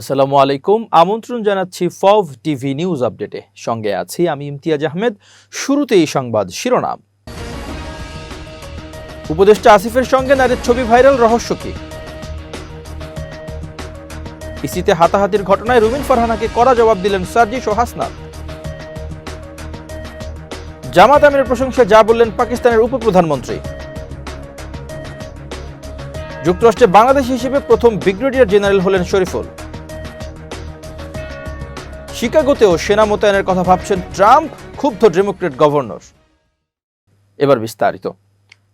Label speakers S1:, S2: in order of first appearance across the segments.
S1: আসসালামু আলাইকুম। আমন্ত্রণ জানাচ্ছি ফভ টিভি নিউজ আপডেটে। সঙ্গে আছি আমি ইমতিয়াজ আহমেদ। শুরুতেই সংবাদ শিরোনাম। উপদেষ্টা আসিফের সঙ্গে নারীর ছবি ভাইরাল রহস্য কি? ইসিতে হাতাহাতির ঘটনায় রুমিন ফারহানাকে কড়া জবাব দিলেন সার্জিস ও হাসনাত। জামাত আমিরের প্রশংসা, যা বললেন পাকিস্তানের উপপ্রধানমন্ত্রী। যুক্তরাষ্ট্রে বাংলাদেশ হিসেবে প্রথম ব্রিগেডিয়ার জেনারেল হলেন শরীফুল। শিকাগোতেও সেনা মোতায়েনের কথা ভাবছেন ট্রাম্প, ক্ষুব্ধ ডেমোক্রেট গভর্নর। এবার বিস্তারিত।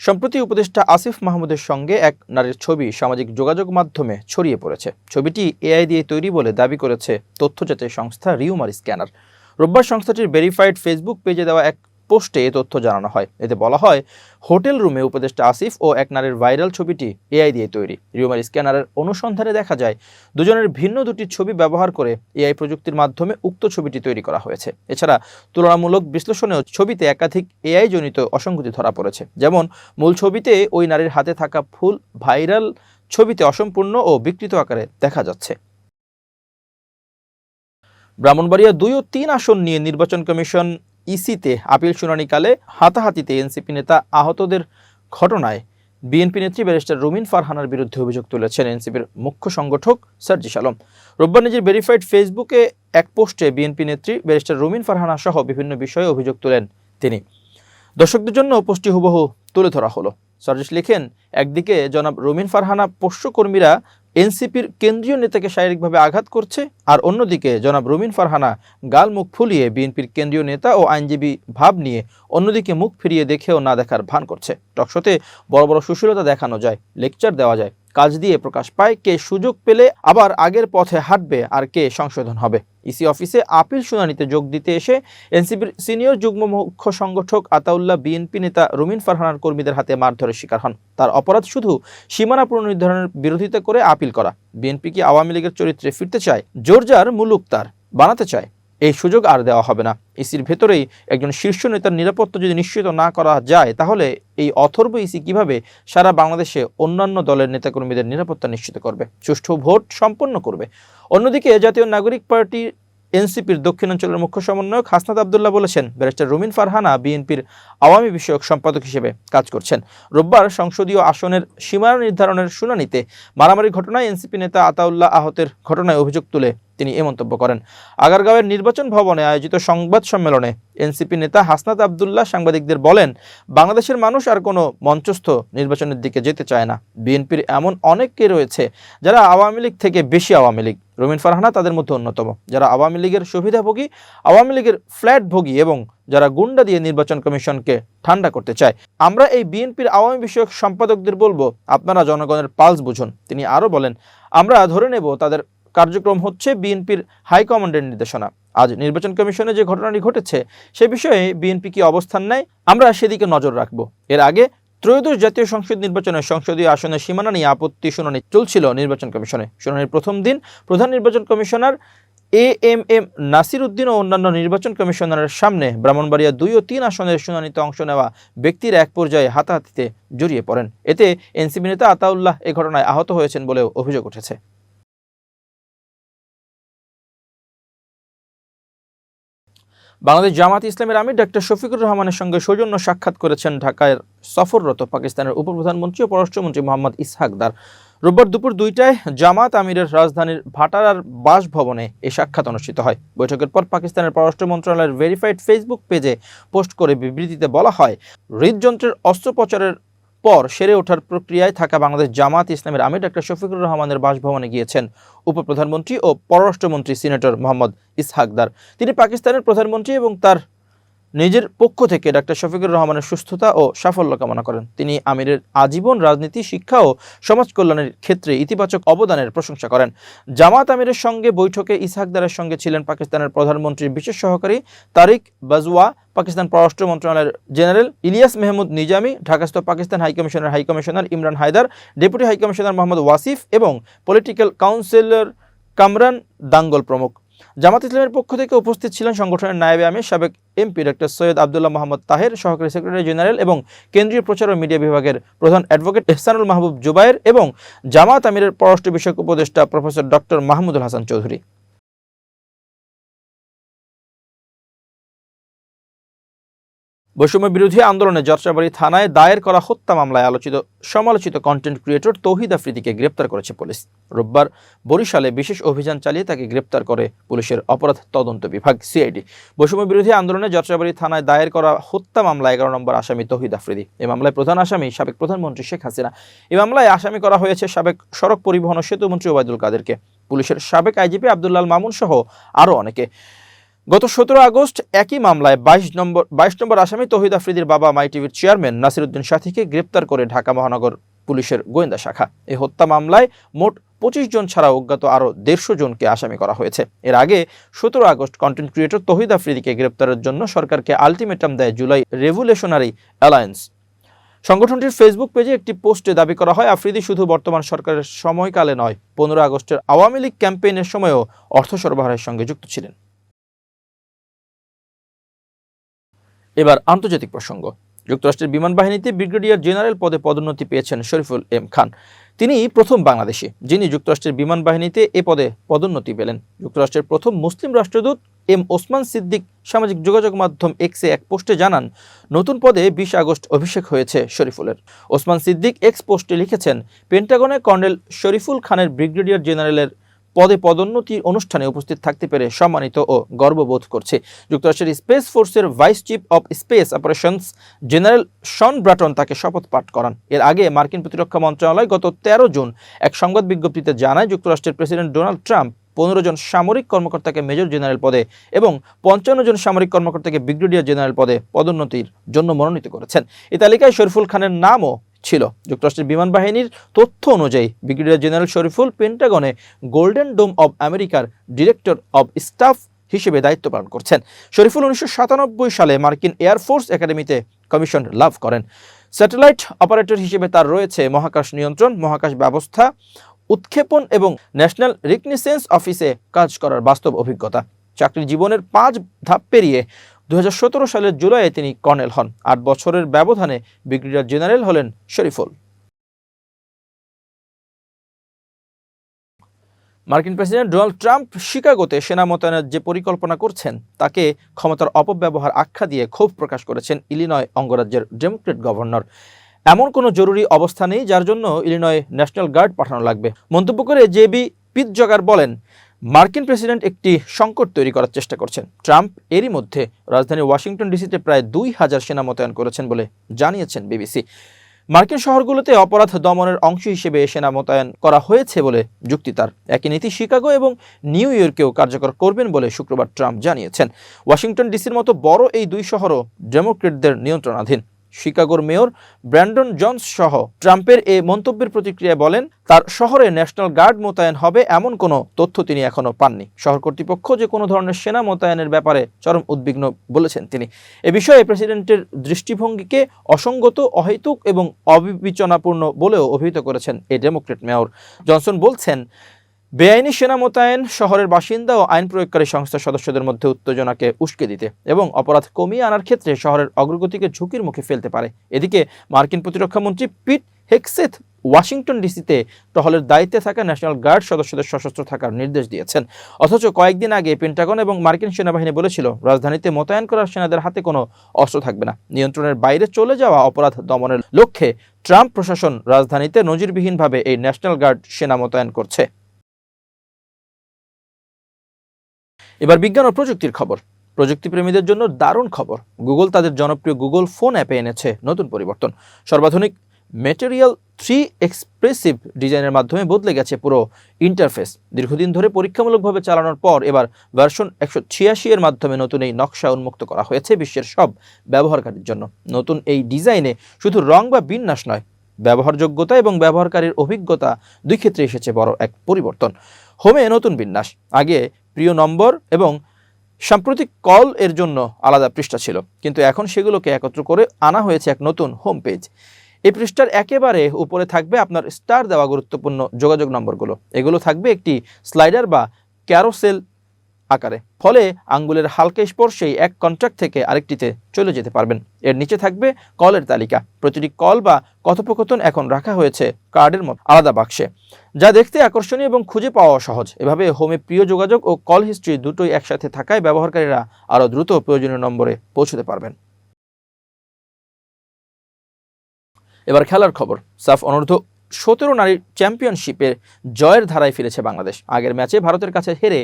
S1: সম্প্রতি উপদেষ্টা আসিফ মাহমুদের সঙ্গে এক নারীর ছবি সামাজিক যোগাযোগ মাধ্যমে ছড়িয়ে পড়েছে। ছবিটি এআই দিয়ে তৈরি বলে দাবি করেছে তথ্যজাতীয় সংস্থা রিউমার স্ক্যানার। রোববার সংস্থাটির ভেরিফাইড ফেসবুক পেজে দেওয়া এক পোস্টে এ তথ্য জানানো হয়। এতে বলা হয়, হোটেল রুমে উপদেষ্টা আসিফ ও এক নারীর ভাইরাল ছবিটি এআই দিয়ে তৈরি। রিউমার স্ক্যানারের অনুসন্ধানে দেখা যায়, দুজনের ভিন্ন দুটি ছবি ব্যবহার করে এআই প্রযুক্তির মাধ্যমে উক্ত ছবিটি তৈরি করা হয়েছে। এছাড়া, তুলনামূলক বিশ্লেষণেও ছবিতে একাধিক এআই জনিত অসঙ্গতি ধরা পড়েছে। যেমন, মূল ছবিতে ওই নারীর হাতে থাকা ফুল ভাইরাল ছবিতে অসম্পূর্ণ ও বিকৃত আকারে দেখা যাচ্ছে। ব্রাহ্মণবাড়িয়া দুই ও তিন আসন নিয়ে নির্বাচন কমিশন ইসিতে আপিল শুনানিকালে হাতাহাতিতে এনসিপি নেতা আহতদের ঘটনায় বিএনপি নেত্রী ব্যারিস্টার রুমিন ফারহানার বিরুদ্ধে অভিযোগ তুলেছেন এনসিপির মুখ্য সংগঠক সার্জিস আলম। রোববার নিজের ভেরিফাইড ফেসবুকে এক পোস্টে বিএনপি নেত্রী ব্যারিস্টার রুমিন ফারহানা সহ বিভিন্ন বিষয়ে অভিযোগ তোলেন তিনি। দর্শকদের জন্য পোস্টটি হুবহু তুলে ধরা হলো। সার্জিস লিখেন, একদিকে জনাব রুমিন ফারহানা পোষ্যকর্মীরা এনসিপির কেন্দ্রীয় নেতাকে শারীরিকভাবে আঘাত করছে, আর অন্যদিকে জনাব রুমিন ফারহানা গাল মুখ ফুলিয়ে বিএনপির কেন্দ্রীয় নেতা ও আইনজীবী ভাব নিয়ে অন্যদিকে মুখ ফিরিয়ে দেখেও না দেখার ভান করছে। টকশোতে বড় বড় সুশীলতা দেখানো যায়, লেকচার দেওয়া যায়। কাজ দিয়ে প্রকাশ পায়, কে সুযোগ পেলে আবার আগের পথে হাঁটবে আর কে সংশোধন হবে। ইসি অফিসে আপিল শুনানিতে যোগ দিতে এসে এনসিপির সিনিয়র যুগ্ম মুখ্য সংগঠক আতাউল্লাহ বিএনপি নেতা রুমিন ফারহানার কর্মীদের হাতে মারধরের শিকার হন। তার অপরাধ শুধু সীমানা পুনর্নির্ধারণের বিরোধিতা করে আপিল করা। বিএনপি কি আওয়ামী লীগের চরিত্রে ফিরতে চায়? জোরজার মুলুক তার, বানাতে চায়। এই সুযোগ আর দেওয়া হবে না। ইসির ভেতরেই একজন শীর্ষ নেতার নিরাপত্তা যদি নিশ্চিত না করা যায়, তাহলে এই অথর্ব ইসি কীভাবে সারা বাংলাদেশে অন্যান্য দলের নেতাকর্মীদের নিরাপত্তা নিশ্চিত করবে? সুষ্ঠু ভোট সম্পন্ন করবে। অন্যদিকে জাতীয় নাগরিক পার্টি এনসিপির দক্ষিণাঞ্চলের মুখ্য সমন্বয়ক হাসনাত আবদুল্লাহ বলেছেন, ব্যারিস্টার রুমিন ফারহানা বিএনপির আওয়ামী বিষয়ক সম্পাদক হিসেবে কাজ করছেন। রোববার সংসদীয় আসনের সীমানা নির্ধারণের শুনানিতে মারামারি ঘটনায় এনসিপি নেতা আতাউল্লাহ আহতের ঘটনায় অভিযোগ তুলে তিনি এ মন্তব্য করেন। আগারগাঁওয়ের নির্বাচন ভবনে আয়োজিত সংবাদ সম্মেলনে এনসিপি নেতা হাসনাত আবদুল্লাহ সাংবাদিকদের বলেন, বাংলাদেশের মানুষ আর কোনো মঞ্চস্থ নির্বাচনের দিকে যেতে চায় না। বিএনপির এমন অনেককে রয়েছে যারা আওয়ামী লীগ থেকে বেশি আওয়ামী লীগ। রুমিন ফারহানা তাদের মধ্যে অন্যতম। যারা আওয়ামী লীগের সুবিধাভোগী, আওয়ামী লীগের ফ্ল্যাট ভোগী এবং যারা গুন্ডা দিয়ে নির্বাচন কমিশনকে ঠান্ডা করতে চায়। আমরা এই বিএনপির আওয়ামী বিষয়ক সম্পাদকদের বলব, আপনারা জনগণের পালস বুঝুন। তিনি আরও বলেন, আমরা ধরে নেব তাদের কার্যক্রম হচ্ছে বিএনপির হাইকমান্ডের নির্দেশনা। আজ নির্বাচন কমিশনে যে ঘটনাটি ঘটেছে, সে বিষয়ে বিএনপি কি অবস্থান নেয়, আমরা সেদিকে নজর রাখব। এর আগে ত্রয়োদশ জাতীয় সংসদ নির্বাচনে সংসদীয় আসনের সীমানা নিয়ে আপত্তি শুনানি চলছিল নির্বাচন কমিশনে। শুনানির প্রথম দিন প্রধান নির্বাচন commissioner A M M Nasir Uddin ও অন্যান্য নির্বাচন কমিশনারের সামনে ব্রাহ্মণবাড়িয়া দুই ও তিন আসনের শুনানিতে অংশ নেওয়া ব্যক্তির এক পর্যায়ে হাতাহাতিতে জড়িয়ে পড়েন। এতে এনসিপি নেতা আতাউল্লাহ এ ঘটনায় আহত হয়েছেন বলেও অভিযোগ উঠেছে। বাংলাদেশ জামাত ইসলামের আমির ডাক্তার শফিকুর রহমানের সঙ্গে সৌজন্য সাক্ষাৎ করেছেন ঢাকায় সফররত পাকিস্তানের উপপ্রধানমন্ত্রী ও পররাষ্ট্রমন্ত্রী মোহাম্মদ ইসহাকদার রোববার দুপুর দুইটায় জামাত আমিরের রাজধানীর ভাটারার বাসভবনে এই সাক্ষাৎ অনুষ্ঠিত হয়। বৈঠকের পর পাকিস্তানের পররাষ্ট্র মন্ত্রণালয়ের ভেরিফাইড ফেসবুক পেজে পোস্ট করে বিবৃতিতে বলা হয়, হৃদযন্ত্রের অস্ত্রোপচারের পর সেরে ওঠার প্রক্রিয়ায় থাকা বাংলাদেশ জামাত ইসলামের আমির ডাক্তার শফিকুর রহমানের বাসভবনে গিয়েছেন উপপ্রধানমন্ত্রী ও পররাষ্ট্রমন্ত্রী সিনেটর মোহাম্মদ ইসহাকদার। তিনি পাকিস্তানের প্রধানমন্ত্রী এবং তার নিজের পক্ষ থেকে ডাক্তার শফিকুর রহমানের সুস্থতা ও সাফল্য কামনা করেন। তিনি আমিরের আজীবন রাজনীতি, শিক্ষা ও সমাজ কল্যাণের ক্ষেত্রে ইতিবাচক অবদানের প্রশংসা করেন। জামাত আমিরের সঙ্গে বৈঠকে ইসহাকদারের সঙ্গে ছিলেন পাকিস্তানের প্রধানমন্ত্রীর বিশেষ সহকারী তারিক বাজওয়া, পাকিস্তান পররাষ্ট্র মন্ত্রণালয়ের জেনারেল ইলিয়াস মেহমুদ নিজামি, ঢাকাস্থ Pakistan হাইকমিশনের high commissioner Imran Haider, deputy high commissioner Mohammad Wasif এবং পলিটিক্যাল কাউন্সিলর কামরান দাঙ্গল প্রমুখ। জামাত ইসলামের পক্ষ থেকে উপস্থিত ছিলেন সংগঠনের নায়েবে আমির, সাবেক এমপি ডক্টর সৈয়দ আবদুল্লাহ মোহাম্মদ তাহের, সহকারী সেক্রেটারি জেনারেল এবং কেন্দ্রীয় প্রচার ও মিডিয়া বিভাগের প্রধান অ্যাডভোকেট এহসানুল মাহবুব জুবাইর এবং জামাত আমিরের পররাষ্ট্র বিষয়ক উপদেষ্টা প্রফেসর ডক্টর মাহমুদুল হাসান চৌধুরী। বৈষম্য বিরোধী আন্দোলনে যাত্রাবাড়ি থানায় দায়ের করা হত্যা মামলায় আলোচিত, সমালোচিত কন্টেন্ট ক্রিয়েটর তৌহিদ আফ্রিদিকে গ্রেপ্তার করেছে পুলিশ। রোববার বরিশালে বিশেষ অভিযান চালিয়ে তাকে গ্রেপ্তার করে পুলিশের অপরাধ তদন্ত বিভাগ সিআইডি বৈষম্য বিরোধী আন্দোলনে যাত্রাবাড়ি থানায় দায়ের করা হত্যা মামলা এগারো নম্বর আসামি তৌহিদ আফ্রিদি। এই মামলায় প্রধান আসামি সাবেক প্রধানমন্ত্রী শেখ হাসিনা। এই মামলায় আসামি করা হয়েছে সাবেক সড়ক পরিবহন ও সেতুমন্ত্রী ওবায়দুল কাদেরকে। পুলিশের সাবেক আইজিপি আবদুল্লাল মামুন সহ আরও অনেকে। গত সতেরো আগস্ট একই মামলায় বাইশ নম্বর বাইশ নম্বর আসামি তহিদ আফ্রিদির বাবা মাই টিভির চেয়ারম্যান নাসিরুদ্দিন সাথীকে গ্রেপ্তার করে ঢাকা মহানগর পুলিশের গোয়েন্দা শাখা। এই হত্যা মামলায় মোট পঁচিশ জন ছাড়া অজ্ঞাত আরও দেড়শো জনকে আসামি করা হয়েছে। এর আগে সতেরো আগস্ট কন্টেন্ট ক্রিয়েটর তহিদ আফ্রিদিকে গ্রেপ্তারের জন্য সরকারকে আলটিমেটাম দেয় জুলাই রেভুলেশনারি অ্যালায়েন্স। সংগঠনটির ফেসবুক পেজে একটি পোস্টে দাবি করা হয়, আফ্রিদি শুধু বর্তমান সরকারের সময়কালে নয়, পনেরো আগস্টের আওয়ামী লীগ ক্যাম্পেইনের সময়ও অর্থ সরবরাহের সঙ্গে যুক্ত ছিলেন। এবার আন্তর্জাতিক প্রসঙ্গ। যুক্তরাষ্ট্রের বিমান বাহিনীতে ব্রিগেডিয়ার জেনারেল পদে পদোন্নতি পেয়েছেন শরীফুল এম খান। তিনি প্রথম বাংলাদেশি, যিনি যুক্তরাষ্ট্রের বিমান বাহিনীতে এ পদে পদোন্নতি পেলেন। যুক্তরাষ্ট্রের প্রথম মুসলিম রাষ্ট্রদূত এম ওসমান সিদ্দিক সামাজিক যোগাযোগ মাধ্যম এক্সে এক পোস্টে জানান, নতুন পদে বিশ আগস্ট অভিষেক হয়েছে শরীফুলের। ওসমান সিদ্দিক এক্স পোস্টে লিখেছেন, পেন্টাগনে কর্নেল শরীফুল খানের ব্রিগেডিয়ার জেনারেলের পদে পদোন্নতির অনুষ্ঠানে উপস্থিত থাকতে পেরে সম্মানিত ও গর্ববোধ করছে। যুক্তরাষ্ট্রের স্পেস ফোর্সের vice chief of space operations general Shawn Bratton তাকে শপথ পাঠ করান। এর আগে মার্কিন প্রতিরক্ষা মন্ত্রণালয় গত তেরো জুন এক সংবাদ বিজ্ঞপ্তিতে জানায়, যুক্তরাষ্ট্রের প্রেসিডেন্ট ডোনাল্ড ট্রাম্প পনেরো জন সামরিক কর্মকর্তাকে মেজর জেনারেল পদে এবং পঞ্চান্ন জন সামরিক কর্মকর্তাকে ব্রিগেডিয়ার জেনারেল পদে পদোন্নতির জন্য মনোনীত করেছেন। এই তালিকায় শরীফুল খানের নামও ছিল। যুক্তরাষ্ট্রের বিমান বাহিনীর তথ্য অনুযায়ী ব্রিগেডিয়ার জেনারেল শরীফুল পেন্টাগনে গোল্ডেন ডোম অব আমেরিকার ডিরেক্টর অব স্টাফ হিসেবে দায়িত্ব পালন করছেন। শরীফুল উনিশশো সাতানব্বই সালে মার্কিন এয়ারফোর্স একাডেমিতে কমিশন লাভ করেন। স্যাটেলাইট অপারেটর হিসেবে তার রয়েছে মহাকাশ নিয়ন্ত্রণ, মহাকাশ ব্যবস্থা, উৎক্ষেপণ এবং ন্যাশনাল রিকনিসেন্স অফিসে কাজ করার বাস্তব অভিজ্ঞতা। চাকরি জীবনের পাঁচ ধাপ পেরিয়ে দু সালের জুলাইয়ে তিনি কর্নেল হন, আট বছরের ব্যবধানে ব্রিগেডিয়ার জেনারেল হলেন শরীফুল। মার্কিন প্রেসিডেন্ট ডোনাল্ড ট্রাম্প শিকাগোতে সেনা মোতায়েনের যে পরিকল্পনা করছেন, তাকে ক্ষমতার অপব্যবহার আখ্যা দিয়ে ক্ষোভ প্রকাশ করেছেন ইলিনয় অঙ্গরাজ্যের ডেমোক্রেট গভর্নর। এমন কোনো জরুরি অবস্থা নেই, যার জন্য ইলিনয় ন্যাশনাল গার্ড পাঠানো লাগবে। মন্তব্য করে জেবি পিৎজগার বলেন মার্কিন প্রেসিডেন্ট একটি সংকট তৈরি করার চেষ্টা করছেন। ট্রাম্প এরই মধ্যে রাজধানী ওয়াশিংটন ডিসিতে প্রায় দুই হাজার সেনা মোতায়েন করেছেন বলে জানিয়েছেন বিবিসি। মার্কিন শহরগুলোতে অপরাধ দমনের অংশ হিসেবে সেনা মোতায়েন করা হয়েছে বলে যুক্তি তার। একই নীতি শিকাগো এবং নিউ ইয়র্কেও কার্যকর করবেন বলে শুক্রবার ট্রাম্প জানিয়েছেন। ওয়াশিংটন ডিসির মতো বড় এই দুই শহরও ডেমোক্রেটদের নিয়ন্ত্রণাধীন। শিকাগোর মেয়র ব্র্যান্ডন জনস সহ ট্রাম্পের এ মন্তব্যের প্রতিক্রিয়ায় বলেন, তার শহরে ন্যাশনাল গার্ড মোতায়েন হবে এমন কোনো তথ্য তিনি এখনও পাননি। শহর কর্তৃপক্ষ যে কোনো ধরনের সেনা মোতায়েনের ব্যাপারে চরম উদ্বিগ্ন বলেছেন তিনি। এ বিষয়ে প্রেসিডেন্টের দৃষ্টিভঙ্গিকে অসঙ্গত, অহেতুক এবং অবিবেচনাপূর্ণ বলেও অভিহিত করেছেন এই ডেমোক্রেট মেয়র। জনসন বলছেন বেআইনি সেনা মোতায়েন, শহরের বাসিন্দা ও আইন প্রয়োগকারী সংস্থার সদস্যদের মধ্যে উত্তেজনাকে উস্কে দিতে এবং অপরাধ কমিয়ে আনার ক্ষেত্রে শহরের অগ্রগতিকে ঝুঁকির মুখে ফেলতে পারে। এদিকে মার্কিন প্রতিরক্ষামন্ত্রী পিট হেক্সেথ ওয়াশিংটন ডিসিতে টহলের দায়িত্বে থাকা ন্যাশনাল গার্ড সদস্যদের সশস্ত্র থাকার নির্দেশ দিয়েছেন। অথচ কয়েকদিন আগে পেন্টাগন এবং মার্কিন সেনাবাহিনী বলেছিল, রাজধানীতে মোতায়েন করা সেনাদের হাতে কোনো অস্ত্র থাকবে না। নিয়ন্ত্রণের বাইরে চলে যাওয়া অপরাধ দমনের লক্ষ্যে ট্রাম্প প্রশাসন রাজধানীতে নজিরবিহীনভাবে এই ন্যাশনাল গার্ড সেনা মোতায়েন করছে। এবার বিজ্ঞান ও প্রযুক্তির খবর। প্রযুক্তিপ্রেমীদের জন্য দারুণ খবর। গুগল তাদের জনপ্রিয় গুগল ফোন অ্যাপে এনেছে নতুন পরিবর্তন। সর্বাধুনিক ম্যাটেরিয়াল থ্রি এক্সপ্রেসিভ ডিজাইনের মাধ্যমে বদলে গেছে পুরো ইন্টারফেস। দীর্ঘদিন ধরে পরীক্ষামূলকভাবে চালানোর পর এবার ভার্সন একশো ছিয়াশি এর মাধ্যমে নতুন এই নকশা উন্মুক্ত করা হয়েছে বিশ্বের সব ব্যবহারকারীর জন্য। নতুন এই ডিজাইনে শুধু রং বা বিন্যাস নয়, ব্যবহারযোগ্যতা এবং ব্যবহারকারীর অভিজ্ঞতা দুই ক্ষেত্রে এসেছে বড় এক পরিবর্তন। হোমে নতুন বিন্যাস। আগে প্রিয় নম্বর এবং সাম্প্রতিক কল এর জন্য আলাদা পৃষ্ঠা ছিল। কিন্তু এখন সেগুলোকে একত্র করে আনা হয়েছে এক নতুন হোম পেজ এই পৃষ্ঠার একেবারে উপরে থাকবে আপনার স্টার দেওয়া গুরুত্বপূর্ণ যোগাযোগ নম্বরগুলো। এগুলো থাকবে একটি স্লাইডার বা ক্যারোসেল আকারে। ফলে আঙ্গুলের হালকা স্পর্শেই এক কন্ট্রাক্ট থেকে আরেকটিতে চলে যেতে পারবেন। এর নিচে থাকবে কলের তালিকা। প্রতিটি কল বা কথোপকথন এখন রাখা হয়েছে কার্ডের মতো আলাদা বাক্সে। যা দেখতে আকর্ষণীয় এবং খুঁজে পাওয়া সহজ। এভাবে হোমে প্রিয় যোগাযোগ ও কল হিস্ট্রি দুটোই একসাথে থাকায় ব্যবহারকারীরা আরও দ্রুত প্রয়োজনীয় নম্বরে পৌঁছতে পারবেন। এবার খেলার খবর। সাফ অনূর্ধ্ব সতেরো নারীর চ্যাম্পিয়নশিপের জয়ের ধারায় ফিরেছে বাংলাদেশ। আগের ম্যাচে ভারতের কাছে হেরে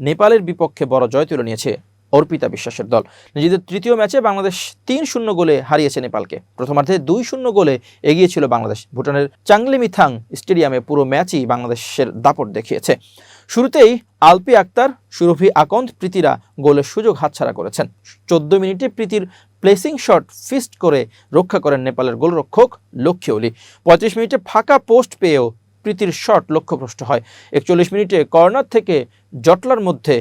S1: নেপালের বিপক্ষে বড় জয় তুলে নিয়েছে অর্পিতা বিশ্বাসের দল। নিজেদের তৃতীয় ম্যাচে বাংলাদেশ তিন শূন্য গোলে হারিয়েছে নেপালকে। প্রথমার্ধে দুই শূন্য গোলে এগিয়ে ছিল বাংলাদেশ। ভুটানের চাংলিমিথাং স্টেডিয়ামে পুরো ম্যাচই বাংলাদেশের দাপট দেখিয়েছে। শুরুতেই আলপি আক্তার, সুরভি আকন্দ, প্রীতিরা গোলের সুযোগ হাতছাড়া করেছেন। চোদ্দ মিনিটে প্রীতির প্লেসিং শট ফিস্ট করে রক্ষা করেন নেপালের গোলরক্ষক লক্ষ্মী ওলি। পঁয়ত্রিশ মিনিটে ফাঁকা পোস্ট পেয়েও প্রীতির শট লক্ষ্যভ্রষ্ট হয়। একচল্লিশ মিনিটে কর্নার থেকে জটলার মধ্যে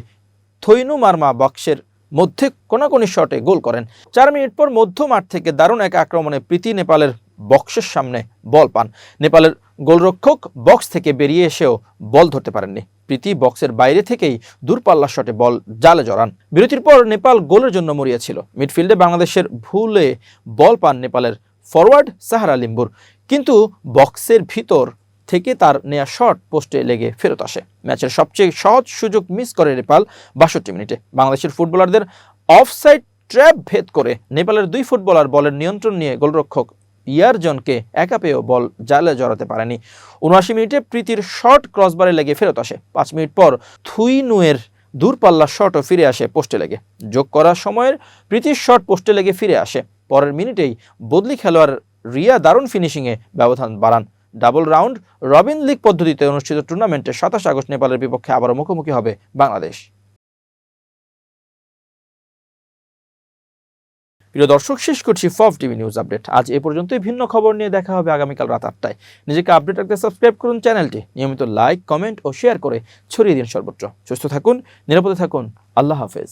S1: থৈনু মার্মা বক্সের মধ্যে কোনাকুনি শটে গোল করেন। চার মিনিট পর মধ্য মাঠ থেকে দারুণ এক আক্রমণে প্রীতি নেপালের বক্সের সামনে বল পান। নেপালের গোলরক্ষক বক্স থেকে বেরিয়ে এসেও বল ধরতে পারেননি। প্রীতি বক্সের বাইরে থেকেই দূরপাল্লার শটে বল জালে জড়ান। বিরতির পর নেপাল গোলের জন্য মরিয়াছিল। মিডফিল্ডে বাংলাদেশের ভুলে বল পান নেপালের ফরওয়ার্ড সাহারা লিম্বুর। কিন্তু বক্সের ভিতর থেকে তার নেয়া শট পোস্টে লেগে ফেরত আসে। ম্যাচের সবচেয়ে সহজ সুযোগ মিস করে নেপাল বাষট্টি মিনিটে। বাংলাদেশের ফুটবলারদের অফসাইড ট্র্যাপ ভেদ করে নেপালের দুই ফুটবলার বলের নিয়ন্ত্রণ নিয়ে গোলরক্ষক ইয়ারজনকে একা পেয়েও বল জালে জড়াতে পারেনি। উনআশি মিনিটে প্রীতির শট ক্রসবারে লেগে ফেরত আসে। পাঁচ মিনিট পর থুইনুয়ের দূরপাল্লার শটও ফিরে আসে পোস্টে লেগে। যোগ করার সময়ের প্রীতির শট পোস্টে লেগে ফিরে আসে। পরের মিনিটেই বদলি খেলোয়াড় রিয়া দারুণ ফিনিশিংয়ে ব্যবধান বাড়ান। ডাবল রাউন্ড রবিন লিগ পদ্ধতিতে অনুষ্ঠিত টুর্নামেন্টে সাতাশ আগস্ট নেপালের বিপক্ষে আবারও মুখোমুখি হবে বাংলাদেশ। প্রিয় দর্শক, শেষ করছি ফফ টিভি নিউজ আপডেট। আজ এ পর্যন্তই। ভিন্ন খবর নিয়ে দেখা হবে আগামীকাল রাত আটটায়। নিজেকে আপডেট রাখতে সাবস্ক্রাইব করুন চ্যানেলটি। নিয়মিত লাইক, কমেন্ট ও শেয়ার করে ছড়িয়ে দিন সর্বত্র। সুস্থ থাকুন, নিরাপদে থাকুন। আল্লাহ হাফেজ।